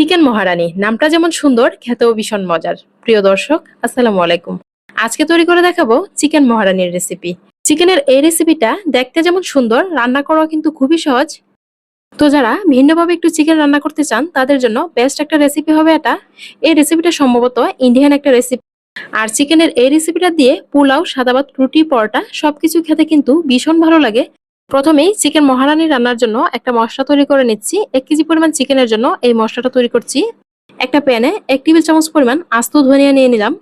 Chicken মহারানী। নামটা যেমন সুন্দর, খেতেও ভীষণ মজার। প্রিয় দর্শক, আসসালামু আলাইকুম। আজকে তৈরি করে দেখাবো চিকেন মহারানীর রেসিপি চিকেনের এই রেসিপিটা দেখতে যেমন সুন্দর, রান্না করাও কিন্তু খুবই সহজ। তো যারা ভিন্নভাবে একটু চিকেন রান্না করতে চান, তাদের জন্য বেস্ট একটা রেসিপি হবে এটা। এই রেসিপিটা সম্ভবত ইন্ডিয়ান একটা রেসিপি আর চিকেনের এই রেসিপিটা দিয়ে পোলাও সাদাবাত রুটি, পরোটা সবকিছু খেতে কিন্তু ভীষণ ভালো লাগে। প্রথমেই চিকেন মহারানি রান্নার জন্য একটা মশলা তৈরি করে নিচ্ছি। এক কেজি পরিমাণ চিকেনের জন্য এই মশলাটা তৈরি করছি। একটা প্যানে এক টেবিল চামচ পরিমাণ আস্ত ধনিয়া নিয়ে নিলাম।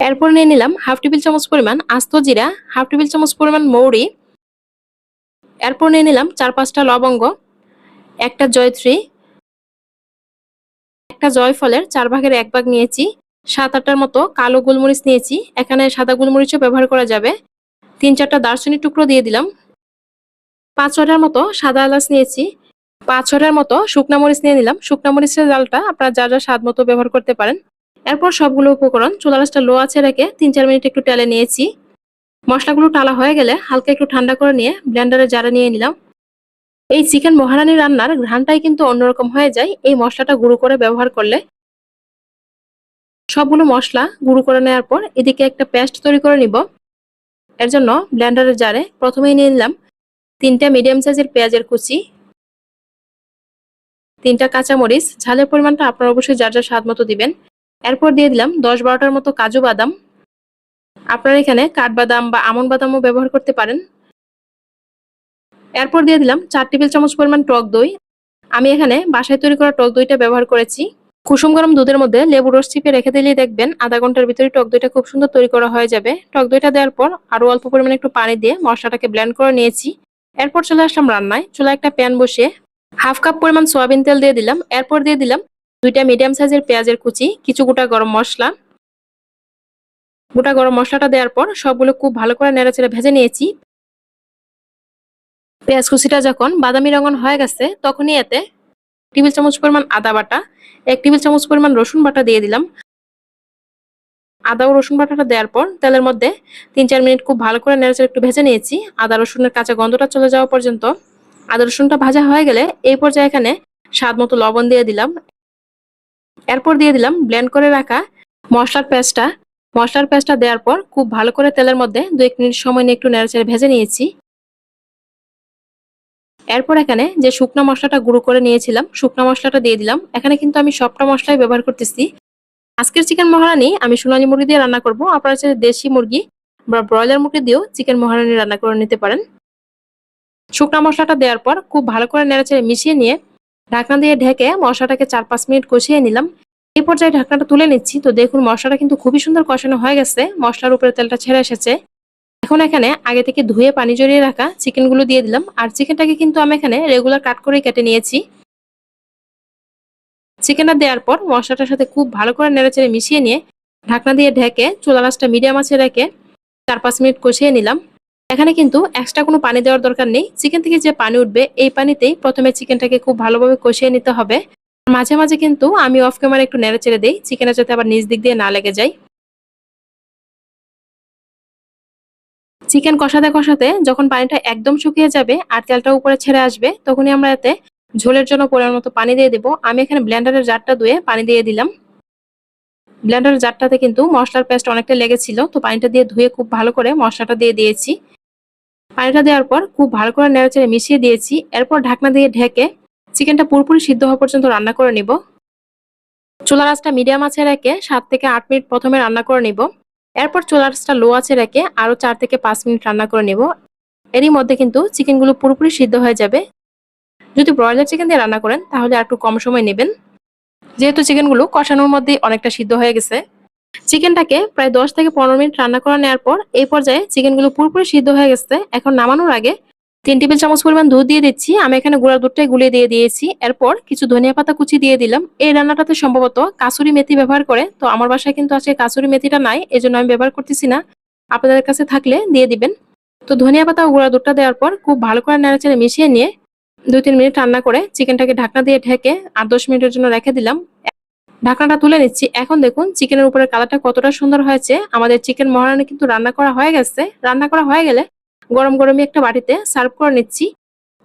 এরপর নিয়ে নিলাম হাফ টেবিল চামচ পরিমাণ আস্ত জিরা, হাফ টেবিল চামচ পরিমাণ মৌরি। এরপর নিয়ে নিলাম চার পাঁচটা লবঙ্গ, একটা জয়ত্রী, একটা জয়ফলের চার ভাগের এক ভাগ নিয়েছি। সাত আটটার মতো কালো গোলমরিচ নিয়েছি। এখানে সাদা গোলমরিচও ব্যবহার করা যাবে। তিন চারটা দারচিনি টুকরো দিয়ে দিলাম। পাঁচ ছটার মতো সাদা এলাচ নিয়েছি। পাঁচ ছটার মতো শুকনা মরিচ নিয়ে নিলাম। শুকনা মরিচের জালটা আপনারা যা যা স্বাদ মতো ব্যবহার করতে পারেন। এরপর সবগুলো উপকরণ চুলা রাসটা লো আছে রেখে তিন চার মিনিট একটু টেলে নিয়েছি। মশলাগুলো টালা হয়ে গেলে হালকা একটু ঠান্ডা করে নিয়ে ব্লেন্ডারে জারে নিয়ে নিলাম। এই চিকেন মহারানি রান্নার ঘ্রানটাই কিন্তু অন্যরকম হয়ে যায়। এই মশলাটা গুঁড়ো করে ব্যবহার করলে সবগুলো মশলা গুঁড়ো করে নেওয়ার পর এদিকে একটা পেস্ট তৈরি করে নিব। এর জন্য ব্লেন্ডারের জারে প্রথমেই নিয়ে নিলাম। তিনটা মিডিয়াম সাইজের পেঁয়াজের কুচি, তিনটা কাঁচামরিচ, ঝালের পরিমাণটা আপনারা অবশ্যই যার যার স্বাদ মতো দিবেন। এরপর দিয়ে দিলাম দশ বারোটার মতো কাজু বাদাম। আপনারা এখানে কাঠবাদাম বা আমন বাদামও ব্যবহার করতে পারেন। এরপর দিয়ে দিলাম চার টেবিল চামচ পরিমাণ টক দই। আমি এখানে বাসায় তৈরি করা টক দইটা ব্যবহার করেছি। কুসুম গরম দুধের মধ্যে লেবু রস চিপে রেখে দিলেই দেখবেন আধা ঘণ্টার ভিতরে টক দইটা খুব সুন্দর তৈরি করা হয়ে যাবে। টক দইটা দেওয়ার পর আরও অল্প পরিমাণে একটু পানি দিয়ে মশলাটাকে ব্লেন্ড করে নিয়েছি। এরপর চলে আসলাম রান্নায়। চলে একটা প্যান বসিয়ে হাফ কাপ পরিমাণ সয়াবিন তেল দিয়ে দিলাম। এরপর দিয়ে দিলাম দুইটা মিডিয়াম সাইজের পেঁয়াজের কুচি, কিছু গোটা গরম মশলা। গোটা গরম মশলাটা দেওয়ার পর সবগুলো খুব ভালো করে নেড়েচেড়ে ভেজে নিয়েছি। পেঁয়াজ কুচিটা যখন বাদামি রঙন হয়ে গেছে, তখনই এতে টেবিল চামচ পরিমাণ আদা বাটা, এক টেবিল চামচ পরিমাণ রসুন বাটা দিয়ে দিলাম। আদা ও রসুন বাটাটা দেওয়ার পর তেলের মধ্যে তিন চার মিনিট খুব ভালো করে নেড়েচেড়ে একটু ভেজে নিয়েছি। আদা রসুনের কাঁচা গন্ধটা চলে যাওয়া পর্যন্ত। আদা রসুনটা ভাজা হয়ে গেলে এই পর্যায়ে এখানে স্বাদ মতো লবণ দিয়ে দিলাম। এরপর দিয়ে দিলাম ব্লেন্ড করে রাখা মশলার পেস্টটা। মশলার পেস্টটা দেওয়ার পর খুব ভালো করে তেলের মধ্যে দু এক মিনিট সময় নিয়ে একটু নেড়েচেড়ে ভেজে নিয়েছি। এরপর এখানে যে শুকনো মশলাটা গুঁড়ো করে নিয়েছিলাম, শুকনো মশলাটা দিয়ে দিলাম। এখানে কিন্তু আমি সবটা মশলাই ব্যবহার করতেছি। আজকের চিকেন মহারানি আমি সোনালী মুরগি দিয়ে রান্না করব। আপনারা চাইলে দেশি মুরগি বা ব্রয়লার মুরগি দিয়েও চিকেন মহারানি রান্না করে নিতে পারেন। শুকনো মশলাটা দেওয়ার পর খুব ভালো করে নেড়েচেড়ে মিশিয়ে নিয়ে ঢাকনা দিয়ে ঢেকে মশলাটাকে চার পাঁচ মিনিট কষিয়ে নিলাম। এই পর্যায়ে ঢাকনাটা তুলে নিচ্ছি। তো দেখুন, মশলাটা কিন্তু খুবই সুন্দর কষানো হয়ে গেছে। মশলার উপরে তেলটা ছেড়ে এসেছে। এখন এখানে আগে থেকে ধুয়ে পানি জড়িয়ে রাখা চিকেনগুলো দিয়ে দিলাম। আর চিকেনটাকে কিন্তু আমি এখানে রেগুলার কাট করে কেটে নিয়েছি। চিকেনটা দেওয়ার পর মশলাটার সাথে খুব ভালো করে নেড়েচেড়ে মিশিয়ে নিয়ে ঢাকনা দিয়ে ঢেকে চুলা রাসটা মিডিয়াম আছে রেখে চার পাঁচ মিনিট কষিয়ে নিলাম। এখানে কিন্তু এক্সট্রা কোনো পানি দেওয়ার দরকার নেই। চিকেন থেকে যে পানি উঠবে, এই পানিতেই প্রথমে চিকেনটাকে খুব ভালোভাবে কষিয়ে নিতে হবে। মাঝে মাঝে কিন্তু আমি অফ ক্যামেরা একটু নেড়ে চেড়ে দিই চিকেনের যাতে আবার নিচ দিক দিয়ে না লেগে যায়। চিকেন কষাতে কষাতে যখন পানিটা একদম শুকিয়ে যাবে আর তেলটা উপরে ছেড়ে আসবে, তখনই আমরা এতে ঝোলের জন্য পরিমাণ মতো পানি দিয়ে দেবো। আমি এখানে ব্লেন্ডারের জারটা ধুয়ে পানি দিয়ে দিলাম। ব্লেন্ডারের জারটাতে কিন্তু মশলার পেস্ট অনেকটা লেগেছিল, তো পানিটা দিয়ে ধুয়ে খুব ভালো করে মশলাটা দিয়ে দিয়েছি। পানিটা দেওয়ার পর খুব ভালো করে নেড়েচেড়ে মিশিয়ে দিয়েছি। এরপর ঢাকনা দিয়ে ঢেকে চিকেনটা পুরোপুরি সিদ্ধ হওয়া পর্যন্ত রান্না করে নিব। চুলা রাসটা মিডিয়াম আছে রেখে সাত থেকে আট মিনিট প্রথমে রান্না করে নিব। এরপর চুলা রাসটা লো আছে রেখে আরও চার থেকে পাঁচ মিনিট রান্না করে নিব। এরই মধ্যে কিন্তু চিকেনগুলো পুরোপুরি সিদ্ধ হয়ে যাবে। যদি ব্রয়লার চিকেন দিয়ে রান্না করেন, তাহলে আর একটু কম সময় নেবেন। যেহেতু চিকেনগুলো কষানোর মধ্যে অনেকটা সিদ্ধ হয়ে গেছে। চিকেনটাকে প্রায় দশ থেকে পনেরো মিনিট রান্না করে নেওয়ার পর, এই পর্যায়ে চিকেনগুলো পুরোপুরি সিদ্ধ হয়ে গেছে। এখন নামানোর আগে তিন টেবিল চামচ পরিমাণ দুধ দিয়ে দিচ্ছি। আমি এখানে গুঁড়ার দুধটাই গুলিয়ে দিয়ে দিয়েছি। এরপর কিছু ধনিয়া পাতা কুচি দিয়ে দিলাম। এই রান্নাটাতে সম্ভবত কাসুরি মেথি ব্যবহার করে, তো আমার বাসায় কিন্তু আজকে কাসুরি মেথিটা নাই এই আমি ব্যবহার করতেছি না। আপনাদের কাছে থাকলে দিয়ে দিবেন। তো ধনিয়া পাতা ও গুঁড়া দুধটা দেওয়ার পর খুব ভালো করে নেড়েচেড়ে মিশিয়ে নিয়ে দুই তিন মিনিট রান্না করে চিকেনটাকে ঢাকনা দিয়ে ঢেকে আট দশ মিনিটের জন্য রেখে দিলাম। ঢাকনাটা তুলে নিচ্ছি। এখন দেখুন চিকেনের উপরে কালারটা কতটা সুন্দর হয়েছে। আমাদের চিকেন মহারানি কিন্তু রান্না করা হয়ে গেছে। রান্না করা হয়ে গেলে গরম গরমই একটা বাটিতে সার্ভ করে নিচ্ছি।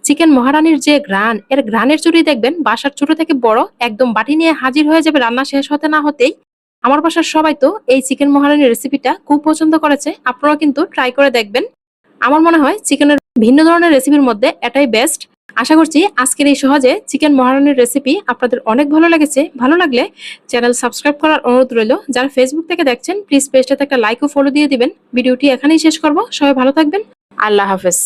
চিকেন মহারানীর যে গ্রান এর গ্রানের চুরি দেখবেন, বাসার ছোট থেকে বড়, একদম বাটি নিয়ে হাজির হয়ে যাবে রান্না শেষ হতে না হতেই। আমার বাসার সবাই তো এই চিকেন মহারানির রেসিপিটা খুব পছন্দ করেছে। আপনারা কিন্তু ট্রাই করে দেখবেন। আমার মনে হয় চিকেনের ভিন্ন ধরনের রেসিপির মধ্যে এটাই বেস্ট আশা করছি আজকের এই সহজে চিকেন মহারানীর রেসিপি আপনাদের অনেক ভালো লেগেছে। ভালো লাগলে চ্যানেল সাবস্ক্রাইব করার অনুরোধ রইল। যারা ফেসবুক থেকে দেখছেন প্লিজ পেজটাতে একটা লাইক ও ফলো দিয়ে দিবেন। ভিডিওটি এখানেই শেষ করব। সবাই ভালো থাকবেন। আল্লাহ হাফেজ।